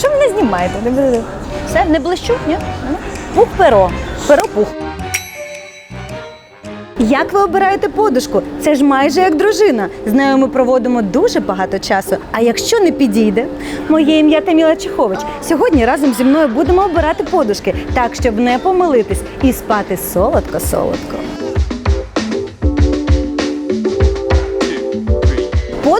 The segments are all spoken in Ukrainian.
Що ви не знімаєте? Все, не блищу? Ні? Пух перо. Перо пух. Як ви обираєте подушку? Це ж майже як дружина. З нею ми проводимо дуже багато часу. А якщо не підійде, моє ім'я Таміла Чехович. Сьогодні разом зі мною будемо обирати подушки, так щоб не помилитись і спати солодко-солодко.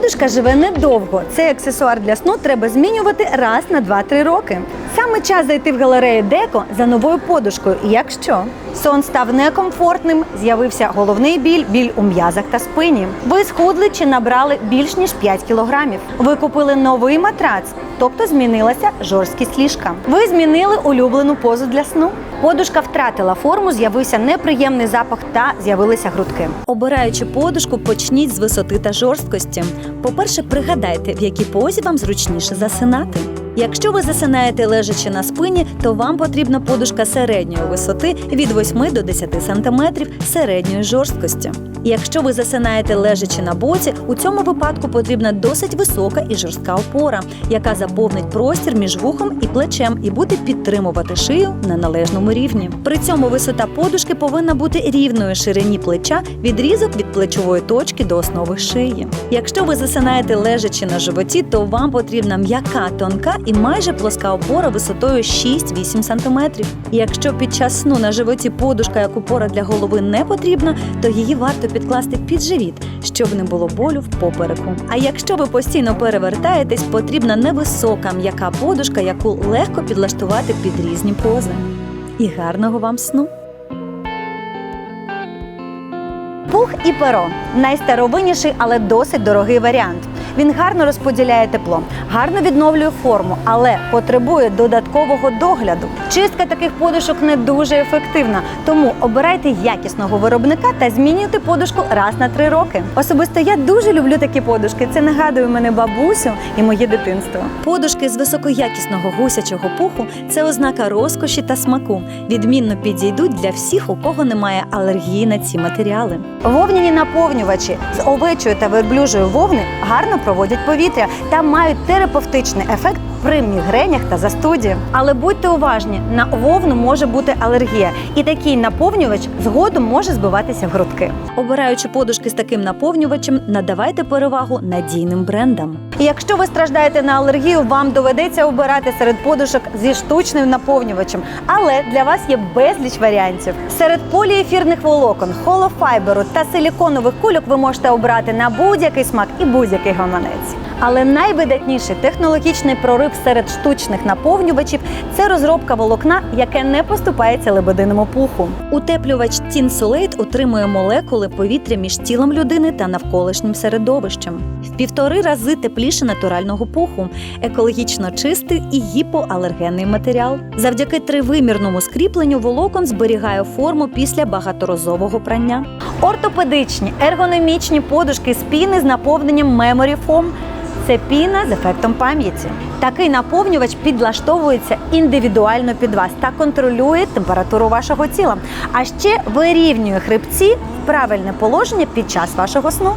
Подушка живе недовго. Цей аксесуар для сну треба змінювати раз на 2-3 роки. Саме час зайти в галерею Деко за новою подушкою. Якщо сон став некомфортним, з'явився головний біль, біль у м'язах та спині. Ви схудли чи набрали більш ніж 5 кілограмів. Ви купили новий матрац, тобто змінилася жорсткість ліжка. Ви змінили улюблену позу для сну. Подушка втратила форму, з'явився неприємний запах та з'явилися грудки. Обираючи подушку, почніть з висоти та жорсткості. По-перше, пригадайте, в якій позі вам зручніше засинати. Якщо ви засинаєте лежачи на спині, то вам потрібна подушка середньої висоти від 8 до 10 см середньої жорсткості. Якщо ви засинаєте лежачи на боці, у цьому випадку потрібна досить висока і жорстка опора, яка заповнить простір між вухом і плечем і буде підтримувати шию на належному рівні. При цьому висота подушки повинна бути рівною ширині плеча, відрізок від плечової точки до основи шиї. Якщо ви засинаєте лежачи на животі, то вам потрібна м'яка, тонка і майже плоска опора висотою 6-8 см. Якщо під час сну на животі подушка як опора для голови не потрібна, то її варто підкласти під живіт, щоб не було болю в попереку. А якщо ви постійно перевертаєтесь, потрібна невисока м'яка подушка, яку легко підлаштувати під різні пози. І гарного вам сну! Пух і перо найстаровинніший, але досить дорогий варіант. Він гарно розподіляє тепло, гарно відновлює форму, але потребує додаткового догляду. Чистка таких подушок не дуже ефективна, тому обирайте якісного виробника та змінюйте подушку раз на три роки. Особисто я дуже люблю такі подушки. Це нагадує мене бабусю і моє дитинство. Подушки з високоякісного гусячого пуху це ознака розкоші та смаку. Відмінно підійдуть для всіх, у кого немає алергії на ці матеріали. Вовняні наповнювачі з овечої та верблюжої вовни гарно проводять повітря та мають терапевтичний ефект при мігренях та застуді. Але будьте уважні, на вовну може бути алергія, і такий наповнювач згодом може збиватися в грудки. Обираючи подушки з таким наповнювачем, надавайте перевагу надійним брендам. І якщо ви страждаєте на алергію, вам доведеться обирати серед подушок зі штучним наповнювачем. Але для вас є безліч варіантів. Серед поліефірних волокон, холофайберу та силіконових кульок ви можете обрати на будь-який смак і будь-який гаманець. Але найвидатніший технологічний прорив серед штучних наповнювачів це розробка волокна, яке не поступається лебединому пуху. Утеплювач Тін Солейт утримує молекули повітря між тілом людини та навколишнім середовищем. В півтори рази тепліше натурального пуху, екологічно чистий і гіпоалергенний матеріал. Завдяки тривимірному скріпленню волокон зберігає форму після багаторазового прання. Ортопедичні ергономічні подушки з з наповненням Memory Foam – це піна з ефектом пам'яті. Такий наповнювач підлаштовується індивідуально під вас та контролює температуру вашого тіла, а ще вирівнює хребці правильне положення під час вашого сну.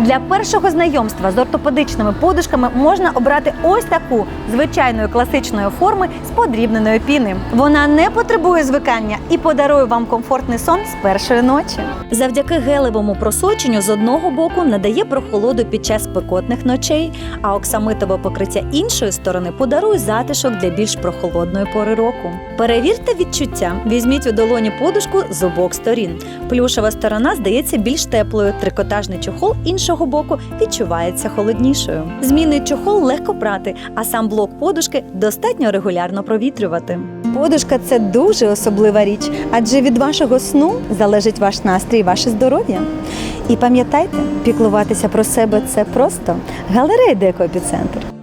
Для першого знайомства з ортопедичними подушками можна обрати ось таку звичайної класичної форми з подрібненої піни. Вона не потребує звикання і подарує вам комфортний сон з першої ночі. Завдяки гелевому просоченню з одного боку надає прохолоду під час спекотних ночей, а оксамитове покриття іншої сторони подарує затишок для більш прохолодної пори року. Перевірте відчуття. Візьміть у долоні подушку з обох сторін. Плюшева сторона здається більш теплою, трикотажний чохол іншого боку відчувається холоднішою. Змінний чохол легко прати, а сам блок подушки достатньо регулярно провітрювати. Подушка це дуже особлива річ, адже від вашого сну залежить ваш настрій ваше здоров'я. І пам'ятайте, піклуватися про себе це просто галерея Деко Епіцентр.